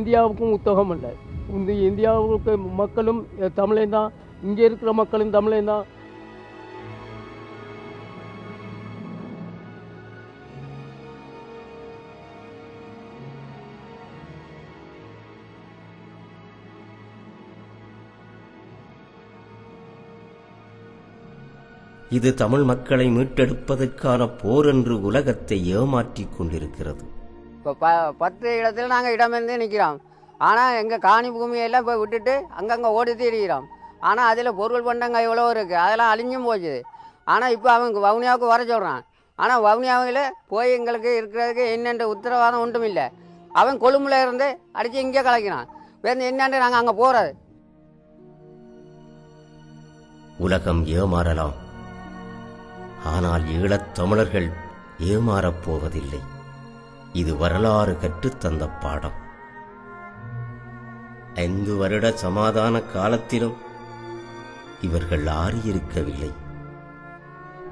இந்தியாவுக்கும் உத்தகம் இல்லை இந்த இந்தியாவுக்கு மக்களும் தமிழே தான். இங்கே இருக்கிற மக்களும் தமிழே தான். இது தமிழ் மக்களை மீட்டெடுப்பதற்கான போர் என்று உலகத்தை ஏமாற்றிக் கொண்டிருக்கிறது. இப்போ ப பத்து இடத்துல நாங்கள் இடமிருந்து நிற்கிறோம் ஆனால் எங்கள் காணி பூமியெல்லாம் போய் விட்டுட்டு அங்கங்கே ஓடி திரிகிறோம் ஆனால் அதில் பொருள் பண்டங்க எவ்வளோ இருக்குது அதெல்லாம் அழிஞ்சும் போச்சு ஆனால் இப்போ அவங்க வவுனியாவுக்கு வர சொல்கிறான் ஆனால் வவுனியாவில் போய் எங்களுக்கு இருக்கிறதுக்கு என்னென்ற உத்தரவாதம் ஒன்றும் இல்லை. அவன் கொழும்புல இருந்து அடித்து இங்கே கலக்கிறான். வேறு என்னென்று நாங்கள் அங்கே போகிறது உலகம் ஏமாறலாம். ஆனால் ஈழத் தமிழர்கள் ஏமாறப் போவதில்லை. இது வரலாறு கற்றுத்தந்த பாடம். ஐந்து வருட சமாதான காலத்திலும் இவர்கள் ஆறியிருக்கவில்லை.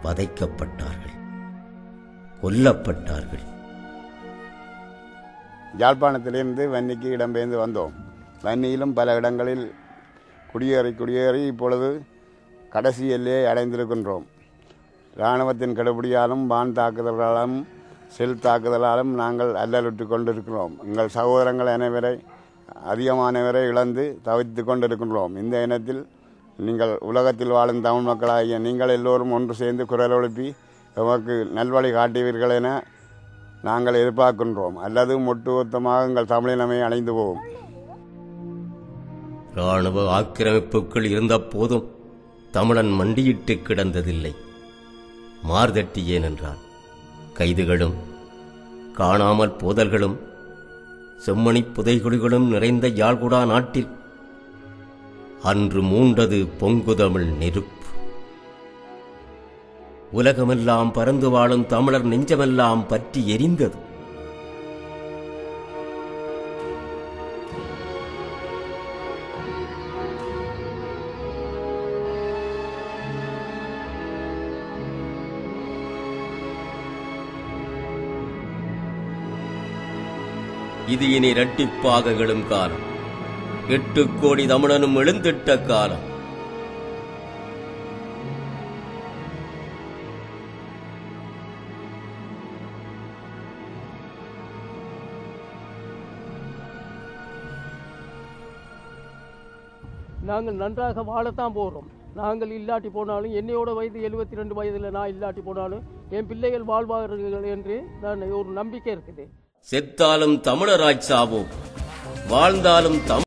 வதைக்கப்பட்டார்கள். கொல்லப்பட்டார்கள். யாழ்ப்பாணத்திலிருந்து வன்னிக்கு இடம்பெயர்ந்து வந்தோம். வன்னியிலும் பல இடங்களில் குடியேறி குடியேறி இப்பொழுது கடைசி எல்லையை அடைந்திருக்கின்றோம். இராணுவத்தின் கடுபிடியாலும் வான் தாக்குதலாலும் செல் தாக்குதலாலும் நாங்கள் அல்லலுட்டு கொண்டிருக்கிறோம். எங்கள் சகோதரங்கள் அனைவரை அதிகமானவரை இழந்து தவித்து கொண்டிருக்கின்றோம். இந்த இனத்தில் நீங்கள் உலகத்தில் வாழும் தமிழ் மக்களாகிய நீங்கள் எல்லோரும் ஒன்று சேர்ந்து குரல் எழுப்பி எமக்கு நல்வழி காட்டுவீர்கள் என நாங்கள் எதிர்பார்க்கின்றோம். அல்லது ஒட்டுமொத்தமாக எங்கள் தமிழினமே அணைந்து போவோம் இராணுவ ஆக்கிரமிப்புக்குள் இருந்த போதும் தமிழன் மண்டியிட்டு கிடந்ததில்லை. மார்தட்டி ஏனென்றான் கைதுகளும் காணாமல் போதல்களும் செம்மணி புதைகுடிகளும் நிறைந்த யாழ்குடா நாட்டில் அன்று மூண்டது பொங்குதமிழ் நெருப்பு. உலகமெல்லாம் பறந்து வாழும் தமிழர் நெஞ்சமெல்லாம் பற்றி எரிந்தது. இது இனி இரட்டிப்பாக எழும் காலம். எட்டு கோடி தமிழனும் எழுந்திட்ட காலம். நாங்கள் நன்றாக வாழத்தான் போகிறோம் நாங்கள் இல்லாட்டி போனாலும் என்னையோட வயது எழுபத்தி ரெண்டு வயதில் நான் இல்லாட்டி போனாலும் என் பிள்ளைகள் வாழ்வார்கள் என்று நான் ஒரு நம்பிக்கை இருக்குது. செத்தாலும் தமிழராய் சாவோம். வாழ்ந்தாலும் தமிழ்